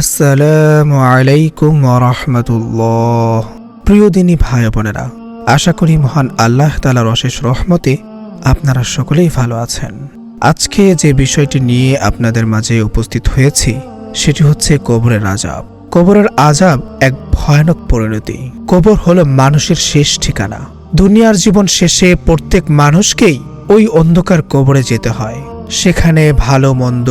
আসসালামু আলাইকুম রহমতুল্লাহ। প্রিয় দিনী ভাই বোনেরা, আশা করি মহান আল্লাহ তালার অশেষ রহমতে আপনারা সকলেই ভালো আছেন। আজকে যে বিষয়টি নিয়ে আপনাদের মাঝে উপস্থিত হয়েছি, সেটি হচ্ছে কবরের আজাব কবরের আজাব এক ভয়ানক পরিণতি। কবর হলো মানুষের শেষ ঠিকানা। দুনিয়ার জীবন শেষে প্রত্যেক মানুষকেই ওই অন্ধকার কবরে যেতে হয়। সেখানে ভালো মন্দ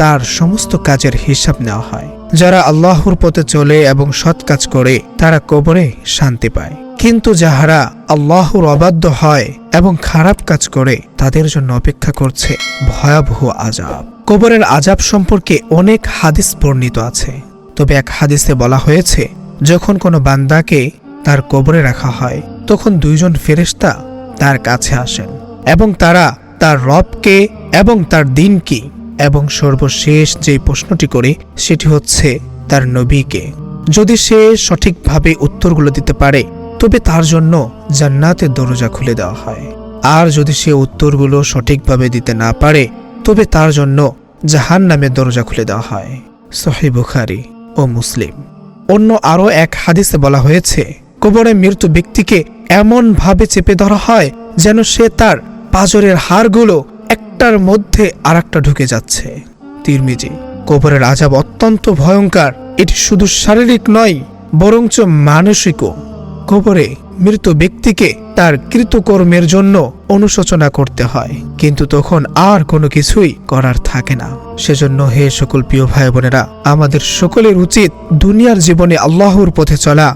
তার সমস্ত কাজের হিসাব নেওয়া হয়। যারা আল্লাহর পথে চলে এবং সৎ কাজ করে, তারা কবরে শান্তি পায়। কিন্তু যাহারা আল্লাহর অবাধ্য হয় এবং খারাপ কাজ করে, তাদের জন্য অপেক্ষা করছে ভয়াবহ আজাব কবরের আজাব সম্পর্কে অনেক হাদিস বর্ণিত আছে। তবে এক হাদিসে বলা হয়েছে, যখন কোনো বান্দাকে তার কবরে রাখা হয়, তখন দুইজন ফেরেশতা তার কাছে আসেন এবং তারা তার রবকে এবং তার দিন কি এবং সর্বশেষ যে প্রশ্নটি করে, সেটি হচ্ছে তার নবীকে। যদি সে সঠিকভাবে উত্তরগুলো দিতে পারে, তবে তার জন্য জান্নাতের দরজা খুলে দেওয়া হয়। আর যদি সে উত্তরগুলো সঠিকভাবে দিতে না পারে, তবে তার জন্য জাহান নামের দরজা খুলে দেওয়া হয়। সহি বুখারি ও মুসলিম। অন্য আরও এক হাদিসে বলা হয়েছে, কবরে মৃত্যু ব্যক্তিকে এমনভাবে চেপে ধরা হয় যেন সে তার পাজরের হাড়গুলো একটার মধ্যে আর একটা ঢুকে যাচ্ছে। তিরমিজি, কবরের আজাব অত্যন্ত ভয়ঙ্কর। এটি শুধু শারীরিক নয়, বরঞ্চ মানসিকও। কবরে মৃত ব্যক্তিকে তার কৃতকর্মের জন্য অনুশোচনা করতে হয়, কিন্তু তখন আর কোনো কিছুই করার থাকে না। সেজন্য হে সকল প্রিয় ভাই বোনেরা আমাদের সকলের উচিত দুনিয়ার জীবনে আল্লাহর পথে চলা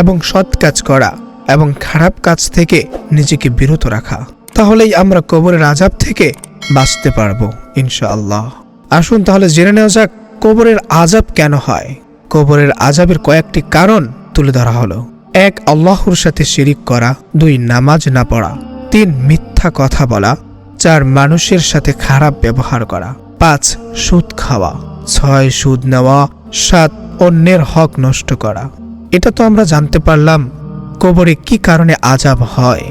এবং সৎ কাজ করা এবং খারাপ কাজ থেকে নিজেকে বিরত রাখা। তাহলেই আমরা কবরের আজাব থেকে বাঁচতে পারব, ইনশাআল্লাহ। আসুন তাহলে জেনে নেওয়া যাক, কবরের আজাব কেন হয়? কবরের আজাবের কয়েকটি কারণ তুলে ধরা হলো। এক, আল্লাহর সাথে শিরিক করা। দুই, নামাজ না পড়া। তিন, মিথ্যা কথা বলা। চার, মানুষের সাথে খারাপ ব্যবহার করা। পাঁচ, সুদ খাওয়া। ছয়, সুদ নেওয়া। সাত, অন্যের হক নষ্ট করা। এটা তো আমরা জানতে পারলাম, কবরে কি কারণে আজাব হয়।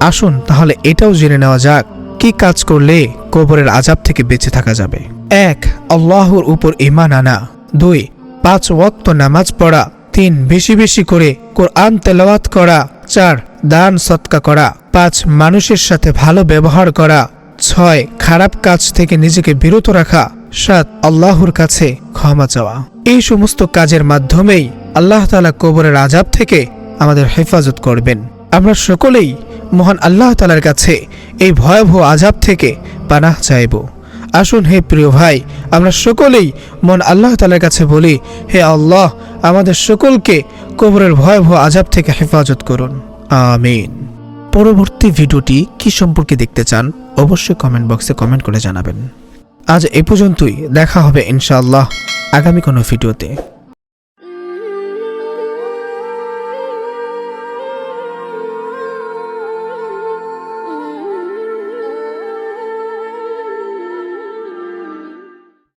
আসুন তাহলে এটাও জেনে নেওয়া যাক। কি কাজ করলে কবরের আজাব থেকে বেঁচে থাকা যাবে? এক, আল্লাহর উপর ইমান আনা। দুই, পাঁচ ওয়াক্ত নামাজ পড়া। তিন, বেশি বেশি করে কোরআন তেলাওয়াত করা। চার, দান সৎকা করা। পাঁচ, মানুষের সাথে ভালো ব্যবহার করা। ছয়, খারাপ কাজ থেকে নিজেকে বিরত রাখা। সাত, আল্লাহর কাছে ক্ষমা চাওয়া। এই সমস্ত কাজের মাধ্যমেই আল্লাহ তালা কবরের আজাব থেকে আমাদের হেফাজত করবেন। আমরা সকলেই মহান আল্লাহ তালার কাছে এই ভয়াবহ আজাব থেকে পানাহ চাইব। আসুন হে প্রিয় ভাই, আমরা সকলেই মন আল্লাহ তালার কাছে বলি, হে আল্লাহ, আমাদের সকলকে কবরের ভয়াবহ আজাব থেকে হেফাজত করুন। আমিন। পরবর্তী ভিডিওটি কি সম্পর্কে দেখতে চান, অবশ্যই কমেন্ট বক্সে কমেন্ট করে জানাবেন। আজ এ পর্যন্তই, দেখা হবে ইনশাআল্লাহ আগামী কোনো ভিডিওতে।